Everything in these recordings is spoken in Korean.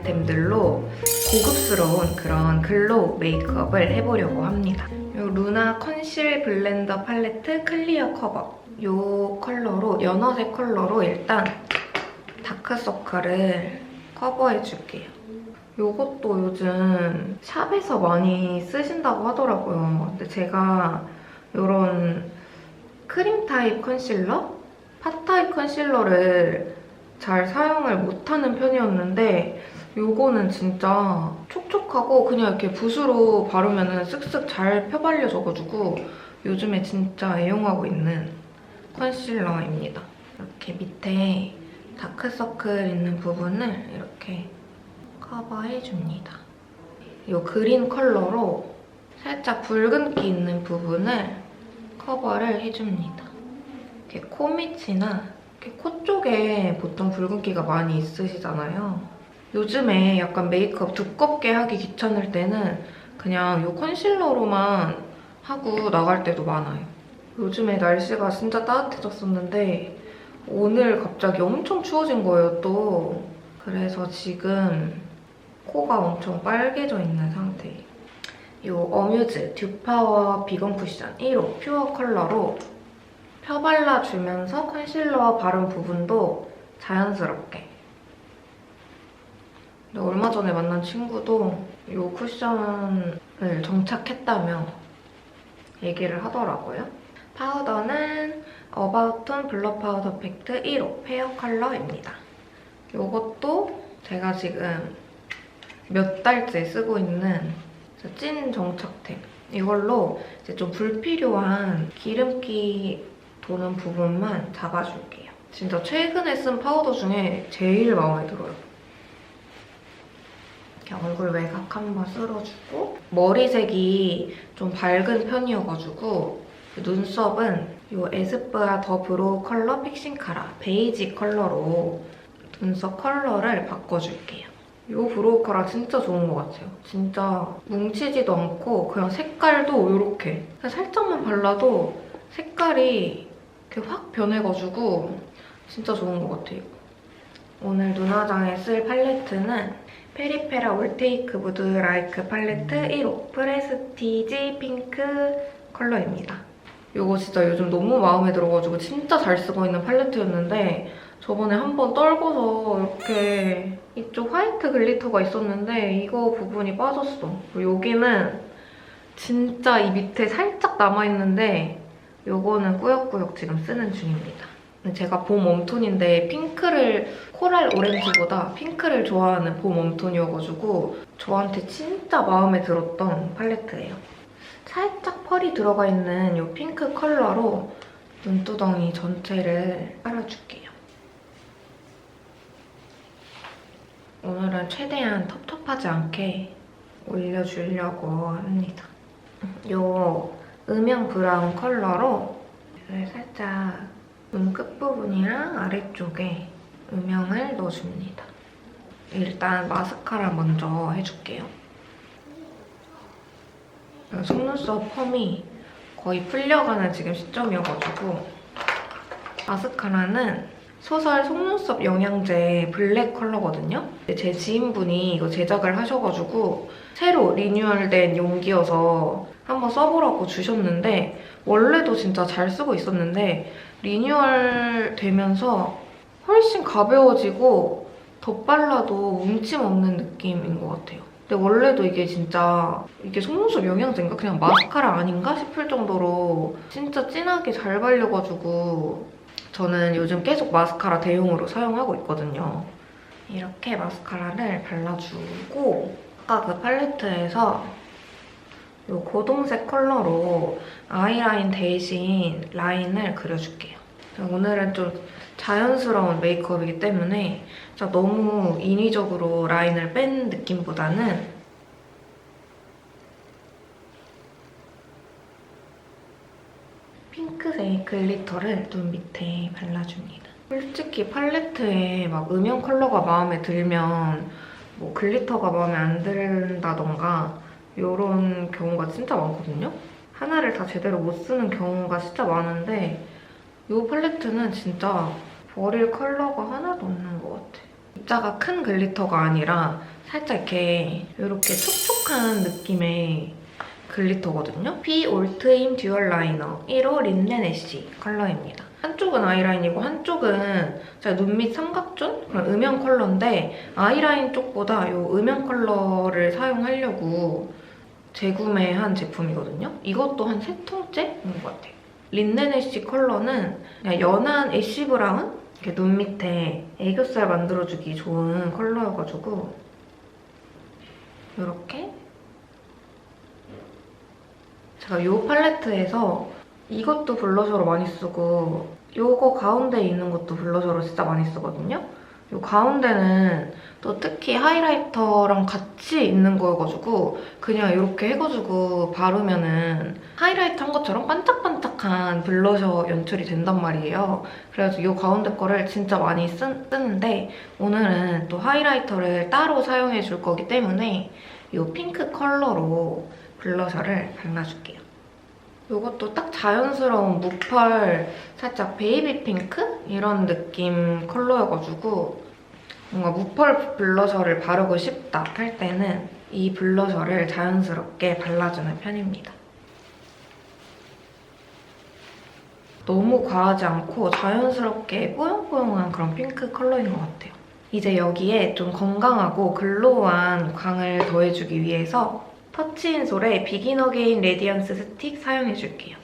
아이템들로 고급스러운 그런 글로우 메이크업을 해보려고 합니다. 요 루나 컨실 블렌더 팔레트 클리어 커버 이 컬러로 연어색 컬러로 일단 다크서클을 커버해줄게요. 요것도 요즘 샵에서 많이 쓰신다고 하더라고요. 근데 제가 이런 크림 타입 컨실러, 파 타입 컨실러를 잘 사용을 못하는 편이었는데 요거는 진짜 촉촉하고 그냥 이렇게 붓으로 바르면 쓱쓱 잘 펴발려져가지고 요즘에 진짜 애용하고 있는 컨실러입니다. 이렇게 밑에 다크서클 있는 부분을 이렇게 커버해줍니다. 이 그린 컬러로 살짝 붉은기 있는 부분을 커버를 해줍니다. 이렇게 코 밑이나 이렇게 코 쪽에 보통 붉은기가 많이 있으시잖아요. 요즘에 약간 메이크업 두껍게 하기 귀찮을 때는 그냥 이 컨실러로만 하고 나갈 때도 많아요. 요즘에 날씨가 진짜 따뜻해졌었는데 오늘 갑자기 엄청 추워진 거예요 또. 그래서 지금 코가 엄청 빨개져 있는 상태예요. 이 어뮤즈 듀파워 비건 쿠션 1호 퓨어 컬러로 펴발라주면서 컨실러 바른 부분도 자연스럽게 근데 얼마 전에 만난 친구도 이 쿠션을 정착했다며 얘기를 하더라고요. 파우더는 어바웃톤 블러 파우더 팩트 1호 페어 컬러입니다. 이것도 제가 지금 몇 달째 쓰고 있는 찐 정착템. 이걸로 이제 좀 불필요한 기름기 도는 부분만 잡아줄게요. 진짜 최근에 쓴 파우더 중에 제일 마음에 들어요. 이렇게 얼굴 외곽 한번 쓸어주고 머리색이 좀 밝은 편이어가지고 눈썹은 이 에스쁘아 더 브로우 컬러 픽싱 카라 베이지 컬러로 눈썹 컬러를 바꿔줄게요. 이 브로우 카라 진짜 좋은 것 같아요. 진짜 뭉치지도 않고 그냥 색깔도 이렇게 살짝만 발라도 색깔이 이렇게 확 변해가지고 진짜 좋은 것 같아요. 오늘 눈화장에 쓸 팔레트는 페리페라 올테이크 무드 라이크 팔레트 1호 프레스티지 핑크 컬러입니다. 이거 진짜 요즘 너무 마음에 들어가지고 진짜 잘 쓰고 있는 팔레트였는데 저번에 한 번 떨궈서 이렇게 이쪽 화이트 글리터가 있었는데 이거 부분이 빠졌어. 여기는 진짜 이 밑에 살짝 남아있는데 이거는 꾸역꾸역 지금 쓰는 중입니다. 제가 봄 웜톤인데 핑크를 코랄 오렌지보다 핑크를 좋아하는 봄 웜톤이어가지고 저한테 진짜 마음에 들었던 팔레트예요. 살짝 펄이 들어가 있는 이 핑크 컬러로 눈두덩이 전체를 깔아줄게요. 오늘은 최대한 텁텁하지 않게 올려주려고 합니다. 이 음영 브라운 컬러로 살짝 눈 끝부분이랑 아래쪽에 음영을 넣어줍니다. 일단 마스카라 먼저 해줄게요. 속눈썹 펌이 거의 풀려가는 지금 시점이어가지고 마스카라는 소설 속눈썹 영양제 블랙 컬러거든요. 제 지인분이 이거 제작을 하셔가지고 새로 리뉴얼된 용기여서 한번 써보라고 주셨는데 원래도 진짜 잘 쓰고 있었는데 리뉴얼 되면서 훨씬 가벼워지고 덧발라도 뭉침 없는 느낌인 것 같아요. 근데 원래도 이게 진짜 이게 속눈썹 영양제인가? 그냥 마스카라 아닌가 싶을 정도로 진짜 진하게 잘 발려가지고 저는 요즘 계속 마스카라 대용으로 사용하고 있거든요. 이렇게 마스카라를 발라주고 아까 그 팔레트에서 이 고동색 컬러로 아이라인 대신 라인을 그려줄게요. 오늘은 좀 자연스러운 메이크업이기 때문에 너무 인위적으로 라인을 뺀 느낌보다는 핑크색 글리터를 눈 밑에 발라줍니다. 솔직히 팔레트에 막 음영 컬러가 마음에 들면 뭐 글리터가 마음에 안 든다던가 이런 경우가 진짜 많거든요. 하나를 다 제대로 못 쓰는 경우가 진짜 많은데 이 팔레트는 진짜 버릴 컬러가 하나도 없는 것 같아. V자가 큰 글리터가 아니라 살짝 이렇게 이렇게 촉촉한 느낌의 글리터거든요. P 올트임 듀얼 라이너 1호 린넨 애쉬 컬러입니다. 한쪽은 아이라인이고 한쪽은 제가 눈밑 삼각존 그런 음영 컬러인데 아이라인 쪽보다 이 음영 컬러를 사용하려고 재구매한 제품이거든요. 이것도 한 세 통째인 것 같아요. 린넨 애쉬 컬러는 그냥 연한 애쉬 브라운 이렇게 눈 밑에 애교살 만들어주기 좋은 컬러여가지고 이렇게 제가 이 팔레트에서 이것도 블러셔로 많이 쓰고 이거 가운데에 있는 것도 블러셔로 진짜 많이 쓰거든요. 이 가운데는 또 특히 하이라이터랑 같이 있는 거여가지고 그냥 이렇게 해가지고 바르면은 하이라이터 한 것처럼 반짝반짝한 블러셔 연출이 된단 말이에요. 그래서 이 가운데 거를 진짜 많이 쓰, 쓰는데 오늘은 또 하이라이터를 따로 사용해 줄 거기 때문에 이 핑크 컬러로 블러셔를 발라줄게요. 이것도 딱 자연스러운 무펄 살짝 베이비 핑크? 이런 느낌 컬러여가지고 뭔가 무펄 블러셔를 바르고 싶다 할 때는 이 블러셔를 자연스럽게 발라주는 편입니다. 너무 과하지 않고 자연스럽게 뽀용뽀용한 그런 핑크 컬러인 것 같아요. 이제 여기에 좀 건강하고 글로우한 광을 더해주기 위해서 터치인솔의 비긴 어게인 레디언스 스틱 사용해줄게요.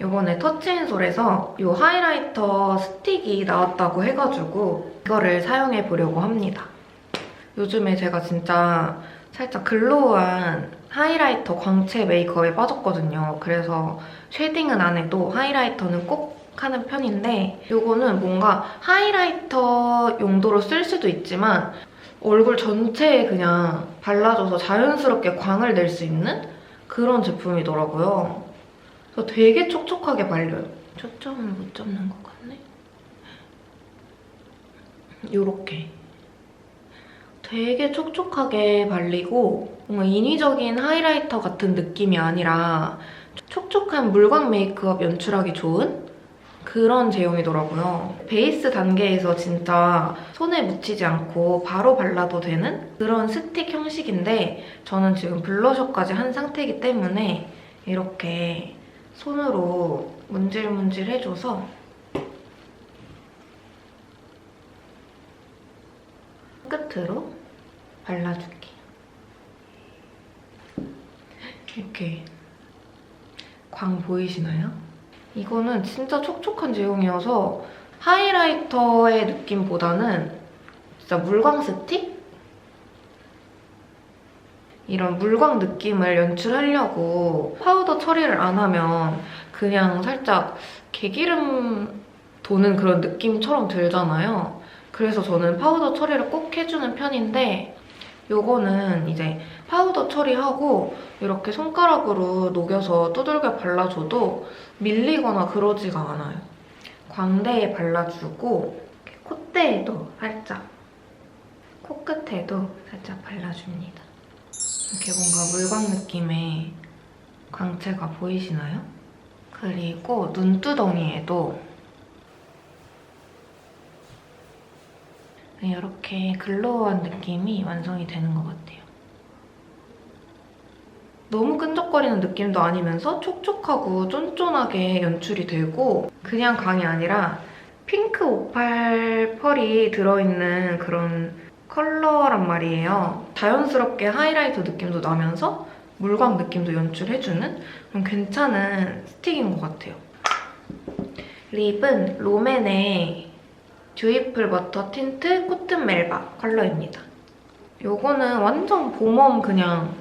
이번에 터치인솔에서 이 하이라이터 스틱이 나왔다고 해가지고 이거를 사용해보려고 합니다. 요즘에 제가 진짜 살짝 글로우한 하이라이터 광채 메이크업에 빠졌거든요. 그래서 쉐딩은 안 해도 하이라이터는 꼭 하는 편인데 이거는 뭔가 하이라이터 용도로 쓸 수도 있지만 얼굴 전체에 그냥 발라줘서 자연스럽게 광을 낼 수 있는 그런 제품이더라고요. 그래서 되게 촉촉하게 발려요. 초점을 못 잡는 것 같네. 요렇게. 되게 촉촉하게 발리고 뭔가 인위적인 하이라이터 같은 느낌이 아니라 촉촉한 물광 메이크업 연출하기 좋은 그런 제형이더라고요. 베이스 단계에서 진짜 손에 묻히지 않고 바로 발라도 되는 그런 스틱 형식인데 저는 지금 블러셔까지 한 상태이기 때문에 이렇게 손으로 문질문질 해줘서 끝으로 발라줄게요. 이렇게 광 보이시나요? 이거는 진짜 촉촉한 제형이어서 하이라이터의 느낌보다는 진짜 물광 스틱? 이런 물광 느낌을 연출하려고 파우더 처리를 안 하면 그냥 살짝 개기름 도는 그런 느낌처럼 들잖아요. 그래서 저는 파우더 처리를 꼭 해주는 편인데 요거는 이제 파우더 처리하고 이렇게 손가락으로 녹여서 두들겨 발라줘도 밀리거나 그러지가 않아요. 광대에 발라주고 콧대에도 살짝 코끝에도 살짝 발라줍니다. 이렇게 뭔가 물광 느낌의 광채가 보이시나요? 그리고 눈두덩이에도 이렇게 글로우한 느낌이 완성이 되는 것 같아요. 너무 끈적거리는 느낌도 아니면서 촉촉하고 쫀쫀하게 연출이 되고 그냥 광이 아니라 핑크 오팔 펄이 들어있는 그런 컬러란 말이에요. 자연스럽게 하이라이터 느낌도 나면서 물광 느낌도 연출해주는 그런 괜찮은 스틱인 것 같아요. 립은 롬앤의 듀이플 버터 틴트 코튼 멜바 컬러입니다. 요거는 완전 봄웜 그냥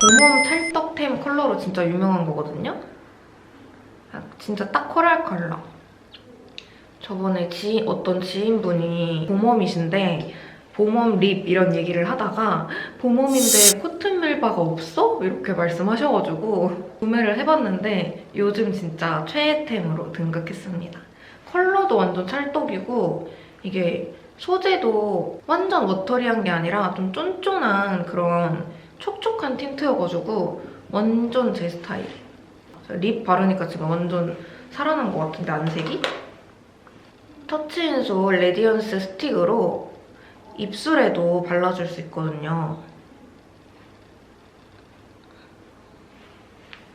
봄웜 찰떡템 컬러로 진짜 유명한 거거든요. 아, 진짜 딱 코랄 컬러. 저번에 지, 어떤 지인분이 봄웜이신데 봄웜 립 이런 얘기를 하다가 봄웜인데 코튼 멜바가 없어? 이렇게 말씀하셔가지고 구매를 해봤는데 요즘 진짜 최애템으로 등극했습니다. 컬러도 완전 찰떡이고 이게 소재도 완전 워터리한 게 아니라 좀 쫀쫀한 그런 촉촉한 틴트여가지고 완전 제 스타일이에요. 립 바르니까 지금 완전 살아난 것 같은데 안색이? 터치인솔 레디언스 스틱으로 입술에도 발라줄 수 있거든요.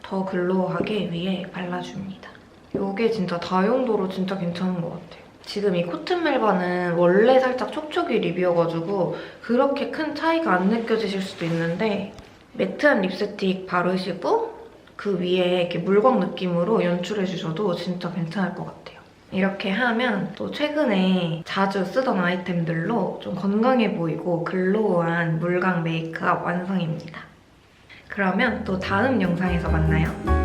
더 글로우하게 위에 발라줍니다. 이게 진짜 다용도로 진짜 괜찮은 것 같아요. 지금 이 코튼 멜바는 원래 살짝 촉촉이 립이어가지고 그렇게 큰 차이가 안 느껴지실 수도 있는데 매트한 립스틱 바르시고 그 위에 이렇게 물광 느낌으로 연출해주셔도 진짜 괜찮을 것 같아요. 이렇게 하면 또 최근에 자주 쓰던 아이템들로 좀 건강해 보이고 글로우한 물광 메이크업 완성입니다. 그러면 또 다음 영상에서 만나요.